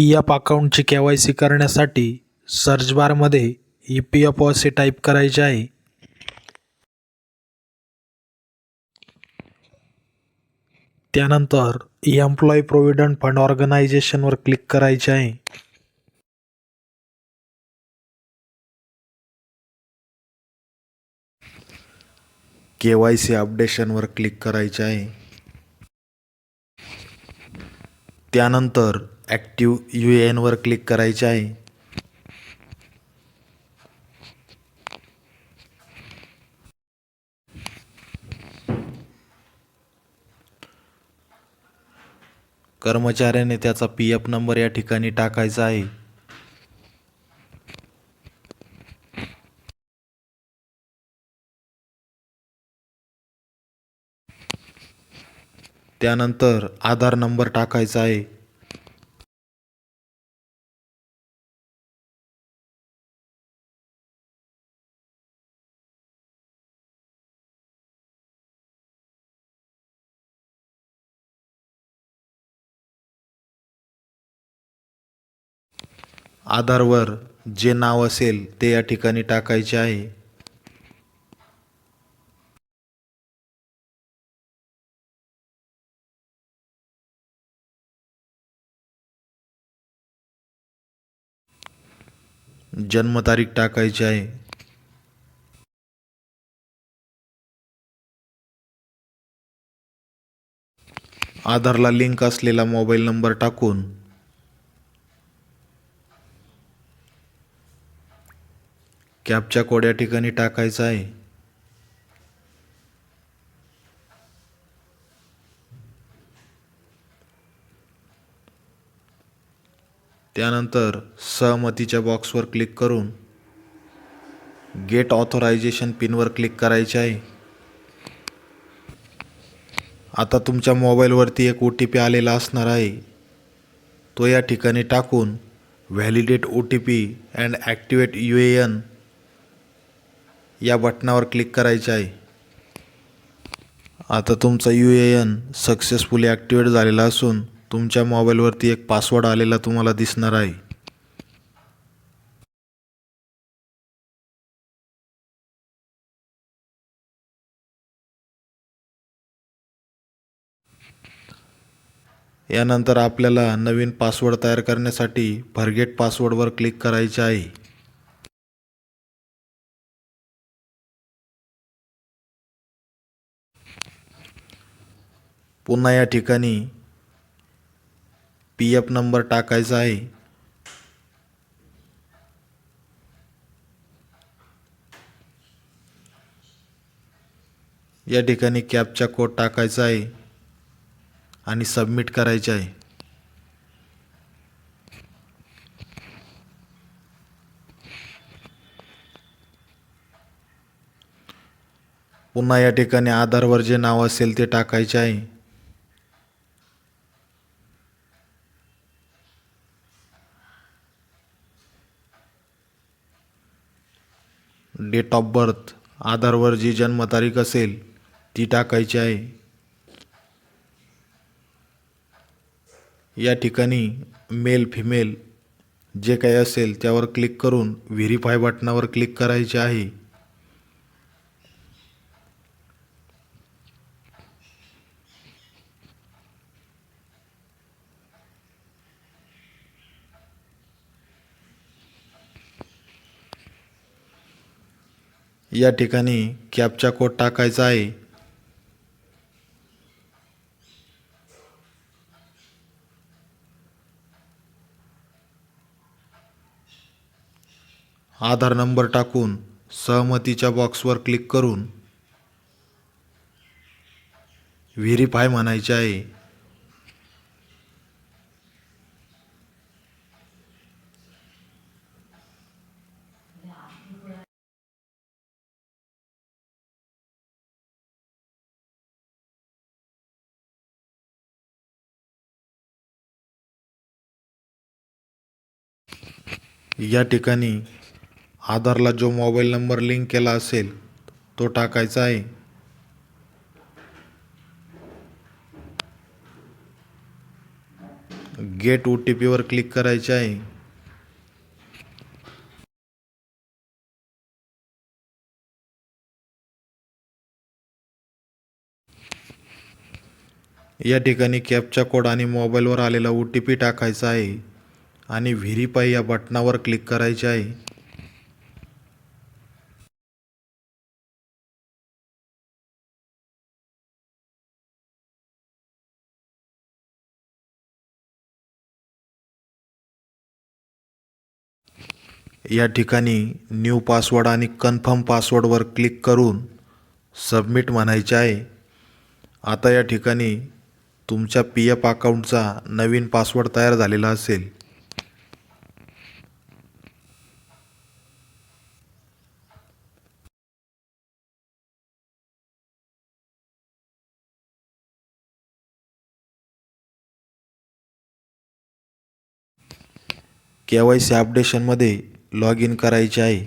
P F अकाउंटची K Y C करण्यासाठी search बारमध्ये ई पी एफ ओ असे टाईप करायचे आहे. त्यानंतर एम्प्लॉई प्रोव्हिडंट फंड ऑर्गनायझेशनवर क्लिक करायचे आहे. के वाय सी अपडेशनवर क्लिक करायचे आहे. त्यानंतर ॲक्टिव यू ए एनवर क्लिक करायचे आहे. कर्मचाऱ्याने त्याचा पी एफ नंबर या ठिकाणी टाकायचा आहे. त्यानंतर आधार नंबर टाकायचा आहे. आधारवर जे नाव असेल ते या ठिकाणी टाकायचे आहे. जन्मतारीख टाकायची आहे. आधारला लिंक असलेला मोबाईल नंबर टाकून कॅपच्या कोड्या ठिकाणी टाकायचा आहे. त्यानंतर सहमतीच्या बॉक्सवर क्लिक करून गेट ऑथोरायझेशन पिनवर क्लिक करायचे आहे. आता तुमच्या मोबाईलवरती एक ओ टी पी आलेला असणार आहे. तो या ठिकाणी टाकून validate O T P and activate U A N या बटनावर क्लिक करायचे आहे. आता तुमचा U A N successfully activate झालेला असून तुमच्या मोबाईलवरती एक पासवर्ड आलेला तुम्हाला दिसणार आहे. यानंतर आपल्याला नवीन पासवर्ड तयार करण्यासाठी फरगेट पासवर्डवर क्लिक करायचे आहे. पुन्हा या ठिकाणी पी एफ नंबर टाकायचा आहे. या ठिकाणी कॅपचा कोड टाकायचा आहे आणि सबमिट करायचे आहे. पुन्हा या ठिकाणी आधारवर जे नाव असेल ते टाकायचे आहे. डेट ऑफ बर्थ आधारवर जी जन्मतारीख असेल ती टाकायची आहे. या ठिकाणी मेल फिमेल जे काही असेल त्यावर क्लिक करून व्हेरीफाय बटनावर क्लिक करायचे आहे. या ठिकाणी कॅपचा कोड टाकायचा आहे. आधार नंबर टाकून सहमतीच्या बॉक्सवर क्लिक करून व्हेरीफाय म्हणायचे आहे. या ठिकाणी आधारला जो मोबाईल नंबर लिंक केला असेल तो टाकायचा आहे. गेट ओ टी पीवर क्लिक करायचे आहे. या ठिकाणी कॅपचा कोड आणि मोबाईलवर आलेला ओ टी पी टाकायचा आहे. आणि व्हेरीफाय या बटनावर क्लिक करायचे आहे. या ठिकाणी न्यू पासवर्ड आणि कन्फर्म पासवर्डवर क्लिक करून सबमिट म्हणायचे आहे. आता या ठिकाणी तुमच्या पी एफ अकाउंटचा नवीन पासवर्ड तयार झालेला असेल. के वाय सी अपडेशनमध्ये लॉग इन करायचे आहे.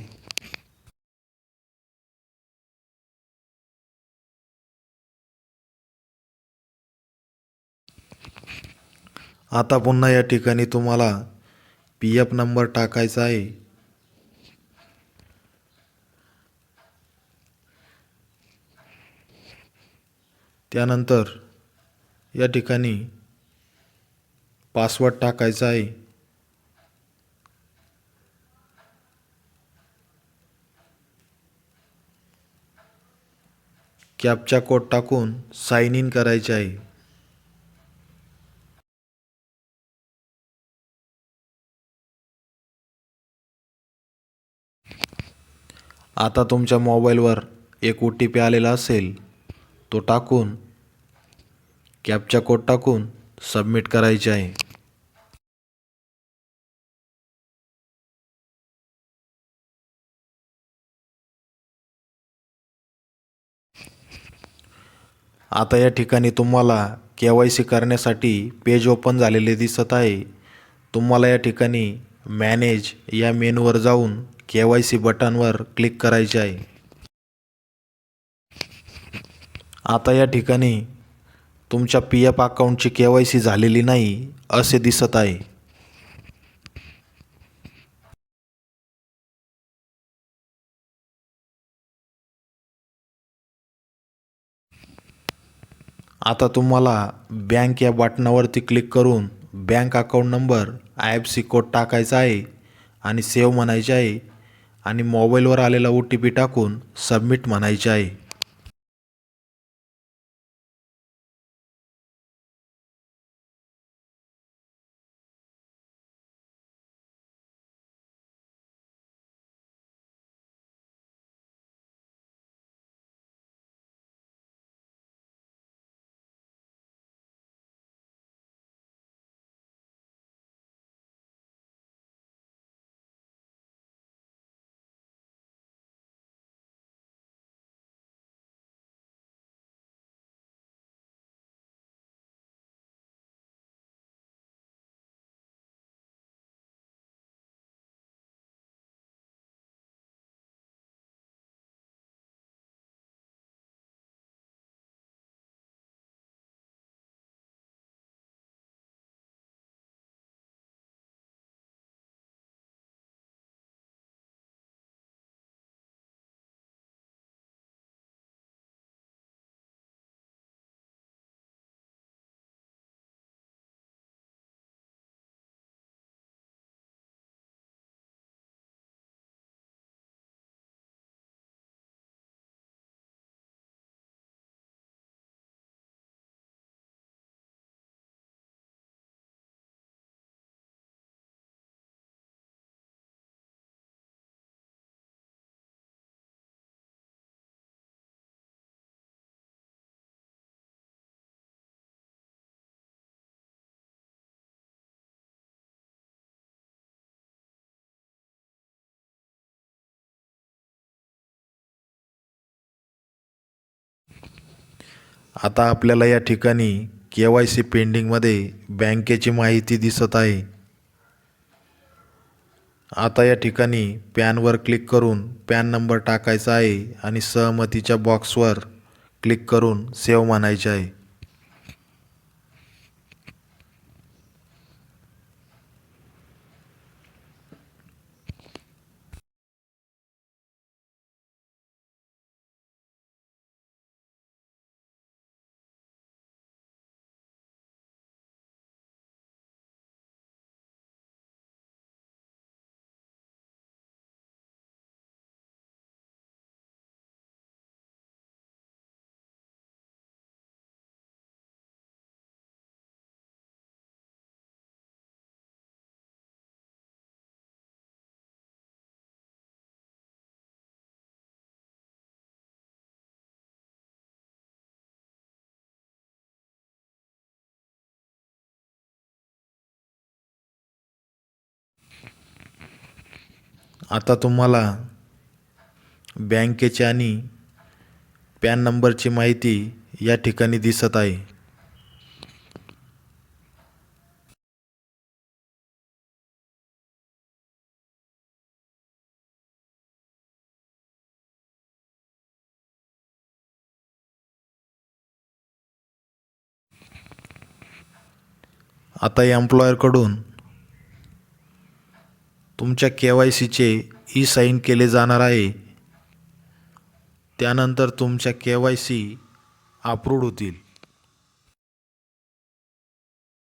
आता पुन्हा या ठिकाणी तुम्हाला पी एफ नंबर टाकायचा आहे. त्यानंतर या ठिकाणी पासवर्ड टाकायचा आहे. कॅपचा कोड टाकून साइन इन करायचे आहे आता तुमच्या मोबाईलवर एक ओ टी पी आलेला असेल तो टाकून कॅपचा कोड टाकून सबमिट करायचे आहे आता या ठिकाणी तुम्हाला के वाय सी करण्यासाठी पेज ओपन झालेले दिसत आहे. तुम्हाला या ठिकाणी मॅनेज या मेनूवर जाऊन के वाय सी बटनवर क्लिक करायचे आहे. आता या ठिकाणी तुमच्या पी एफ अकाउंटची के वाय सी झालेली नाही असे दिसत आहे. आता तुम्हाला बँक या बटणावरती क्लिक करून bank account number I F C code टाकायचा आहे आणि सेव्ह म्हणायचे आहे आणि मोबाईलवर आलेला ओ टी पी टाकून सबमिट म्हणायचे आहे. आता आपल्याला या ठिकाणी के वाय सी पेंडिंगमध्ये बँकेची माहिती दिसत आहे. आता या ठिकाणी पॅनवर क्लिक करून पॅन नंबर टाकायचा आहे आणि सहमतीच्या बॉक्सवर क्लिक करून सेव्ह म्हणायचे आहे. आता तुम्हाला बँकेची आणि पॅन नंबरची माहिती या ठिकाणी दिसत आहे. आता एम्प्लॉयरकडून तुमच्या के वाय सीचे ई साईन केले जाणार आहे. त्यानंतर तुमच्या के वाय सी अप्रूव्ड होतील.